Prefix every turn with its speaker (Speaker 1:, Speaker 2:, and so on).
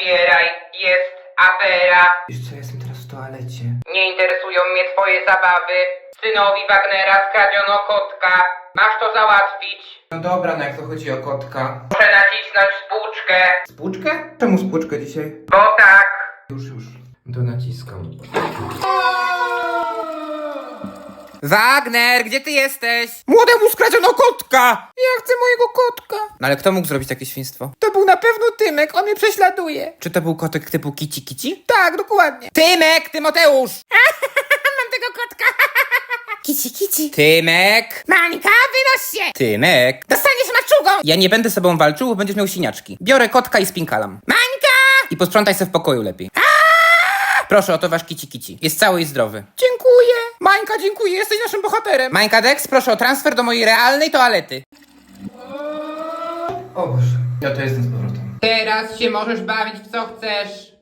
Speaker 1: Otwieraj, jest afera.
Speaker 2: Wiesz co, jestem teraz w toalecie.
Speaker 1: Nie interesują mnie twoje zabawy. Synowi Wagnera skradziono kotka. Masz to załatwić.
Speaker 2: No dobra, no jak to chodzi o kotka.
Speaker 1: Muszę nacisnąć spłuczkę.
Speaker 2: Spłuczkę? Czemu spłuczkę dzisiaj?
Speaker 1: Bo tak.
Speaker 2: Już, już. To naciskam.
Speaker 3: Wagner, gdzie ty jesteś?
Speaker 2: Młodemu skradziono kotka! Ja chcę mojego kotka!
Speaker 3: No ale kto mógł zrobić takie świństwo?
Speaker 2: To był na pewno Tymek, on mnie prześladuje.
Speaker 3: Czy to był kotek typu kici kici?
Speaker 2: Tak, dokładnie.
Speaker 3: Tymek, Tymoteusz!
Speaker 2: Mam tego kotka! kici, kici.
Speaker 3: Tymek!
Speaker 2: Mańka, wynoś się!
Speaker 3: Tymek!
Speaker 2: Dostaniesz maczugą!
Speaker 3: Ja nie będę z sobą walczył, bo będziesz miał siniaczki. Biorę kotka i spinkalam.
Speaker 2: Mańka!
Speaker 3: I posprzątaj se w pokoju lepiej. Proszę, oto wasz kici kici. Jest cały i zdrowy.
Speaker 2: Dziękuję. Mańka, dziękuję, jesteś naszym bohaterem.
Speaker 3: Mańka Dex, proszę o transfer do mojej realnej toalety.
Speaker 2: O Boże. Ja to jestem z powrotem.
Speaker 1: Teraz się możesz bawić w co chcesz.